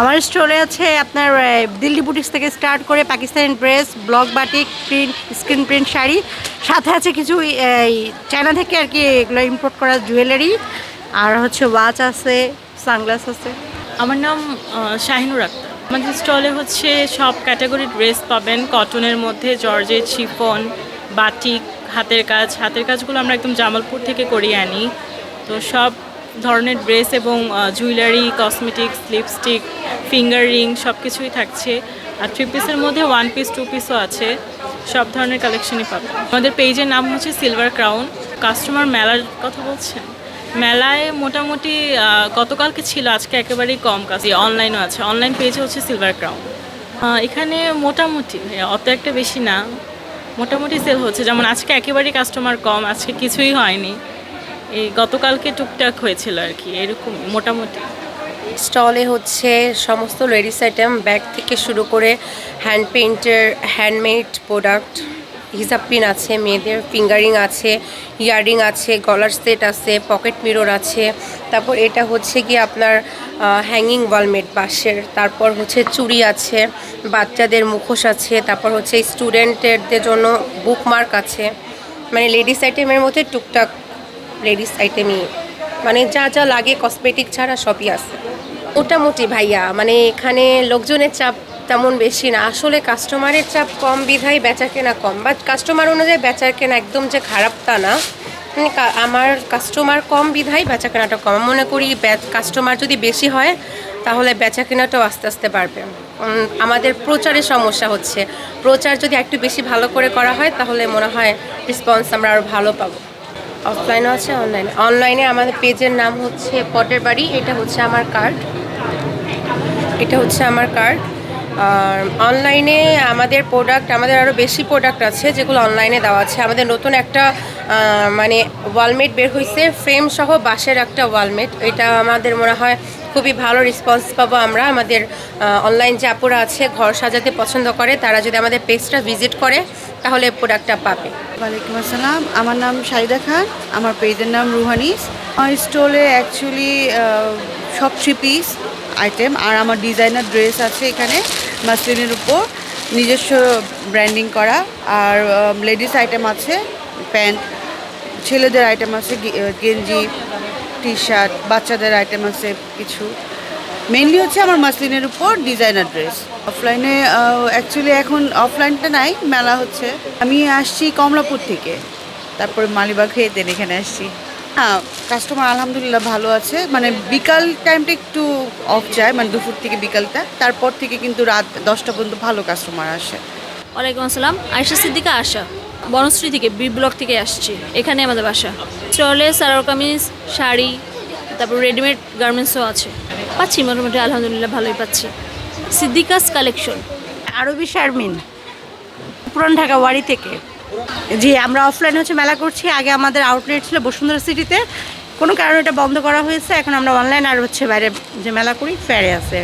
আমার স্টোরে আছে আপনার দিল্লি বুটিক্স থেকে স্টার্ট করে Pakistani dress block batik print screen print sari. সাথে আছে কিছু এই, চায়না থেকে আর কি এগুলো ইম্পোর্ট করা জুয়েলারি আর হচ্ছে ওয়াচ আছে সানগ্লাস আছে। আমার নাম শাহিনুর আক্তার। আমাদের স্টলে হচ্ছে সব ক্যাটাগরি ড্রেস পাবেন। কটনের মধ্যে জর্জেট শিফন বাটিক হাতের কাজ। হাতের কাজগুলো আমরা একদম জামালপুর থেকে করিয়ে আনি। তো সব ধরনের ড্রেস এবং jewellery, cosmetics, lipstick, finger ring সব কিছুই থাকছে। আর থ্রি পিসের মধ্যে ওয়ান পিস টু পিসও আছে। সব ধরনের কালেকশনই পাবেন। আমাদের পেজের নাম হচ্ছে সিলভার ক্রাউন কাস্টমার মেলার কথা বলছেন? মেলায় মোটামুটি গতকালকে ছিল, আজকে একেবারেই কম। কাজ অনলাইনও আছে। অনলাইন পেজে হচ্ছে সিলভার ক্রাউন এখানে মোটামুটি, অত একটা বেশি না, মোটামুটি সেল হচ্ছে। যেমন আজকে একেবারেই কাস্টমার কম, আজকে কিছুই হয়নি। এই গতকালকে টুকটাক হয়েছিল আর কি, এরকম মোটামুটি। স্টলে হচ্ছে সমস্ত লেডিস আইটেম, ব্যাগ থেকে শুরু করে হ্যান্ড পেন্টের হ্যান্ডমেড প্রোডাক্ট, হিসাব পিন আছে, মেয়েদের ফিঙ্গারিং আছে, ইয়াররিং আছে, গলার সেট আছে, পকেট মিরর আছে। তারপর এটা হচ্ছে কি আপনার হ্যাঙ্গিং ওয়ালমেট বাঁশের। তারপর হচ্ছে চুড়ি আছে, বাচ্চাদের মুখোশ আছে, তারপর হচ্ছে স্টুডেন্টদের জন্য বুকমার্ক আছে। মানে লেডিস আইটেমের মধ্যে টুকটাক লেডিস আইটেমই মানে যা যা লাগে কসমেটিক ছাড়া সবই আছে। মোটামুটি ভাইয়া মানে এখানে লোকজনের চাপ তেমন বেশি না। আসলে কাস্টমারের চাপ কম, বিধায় বেচা কেনা কম। বাট কাস্টমার অনুযায়ী বেচা কেনা একদম যে খারাপ তা না। মানে আমার কাস্টমার কম, বিধায় বেচা কেনাটা কম মনে করি কাস্টমার যদি বেশি হয়, তাহলে বেচা কেনাটাও আস্তে আস্তে বাড়বে। আমাদের প্রচারের সমস্যা হচ্ছে। প্রচার যদি একটু বেশি ভালো করে করা হয়, তাহলে মনে হয় রেসপন্স আমরা আরও ভালো পাবো। অফলাইনও আছে অনলাইন অনলাইনে আমাদের পেজের নাম হচ্ছে পটের বাড়ি, এটা হচ্ছে আমার কার্ড এটা হচ্ছে আমার কার্ড আর অনলাইনে আমাদের প্রোডাক্ট আমাদের আরও বেশি প্রোডাক্ট আছে যেগুলো অনলাইনে দেওয়া আছে। আমাদের নতুন একটা মানে ওয়ালমেট বের হয়েছে ফ্রেম সহ বাঁশের একটা ওয়ালমেট এটা আমাদের মনে হয় খুবই ভালো রেসপন্স পাবো আমরা। আমাদের অনলাইন যে আপুরা আছে, ঘর সাজাতে পছন্দ করে, তারা যদি আমাদের পেজটা ভিজিট করে, তাহলে প্রোডাক্টটা পাবে। ওয়ালাইকুম আসসালাম। আমার নাম শাহিদা খান। আমার পেজের নাম রুহানিস। আমার স্টলে অ্যাকচুয়ালি সব থ্রি পিস আইটেম আর আমার ডিজাইনার ড্রেস আছে এখানে মাসলিনের উপর। নিজস্ব ব্র্যান্ডিং করা। আর লেডিস আইটেম আছে প্যান্ট ছেলেদের আইটেম আছে গেঞ্জি টি শার্ট বাচ্চাদের আইটেম আছে কিছু। মেনলি হচ্ছে আমার মাসলিনের উপর ডিজাইনার ড্রেস অফলাইনে অ্যাকচুয়ালি এখন অফলাইনটা নাই, মেলা হচ্ছে। আমি আসছি কমলাপুর থেকে। তারপরে মালিবাগ হয়ে দেন এখানে আসছি। হ্যাঁ কাস্টমার আলহামদুলিল্লাহ ভালো আছে। মানে বিকাল টাইমটা একটু অফ যায় মানে দুপুর থেকে বিকালটা। তারপর থেকে কিন্তু রাত দশটা পর্যন্ত ভালো কাস্টমার আসে। ওয়ালাইকুম আসসালাম। আয়সা সিদ্দিকা আশা। বনশ্রী থেকে বি ব্লক থেকে আসছি। এখানে আমাদের বাসা। স্টলে সালোয়ার কামিজ শাড়ি তারপর রেডিমেড গার্মেন্টসও আছে। পাচ্ছি মোটামুটি আলহামদুলিল্লাহ ভালোই পাচ্ছি। সিদ্দিকাস কালেকশন আরবি শারমিন পুরান ঢাকা ওয়ারি থেকে। জি, আমরা অফলাইনে হচ্ছে মেলা করছি। আগে আমাদের আউটলেট ছিল বসুন্ধরা সিটিতে কোনো কারণে এটা বন্ধ করা হয়েছে। এখন আমরা অনলাইন আর হচ্ছে বাইরে যে মেলা করি ফেয়ারে আছে।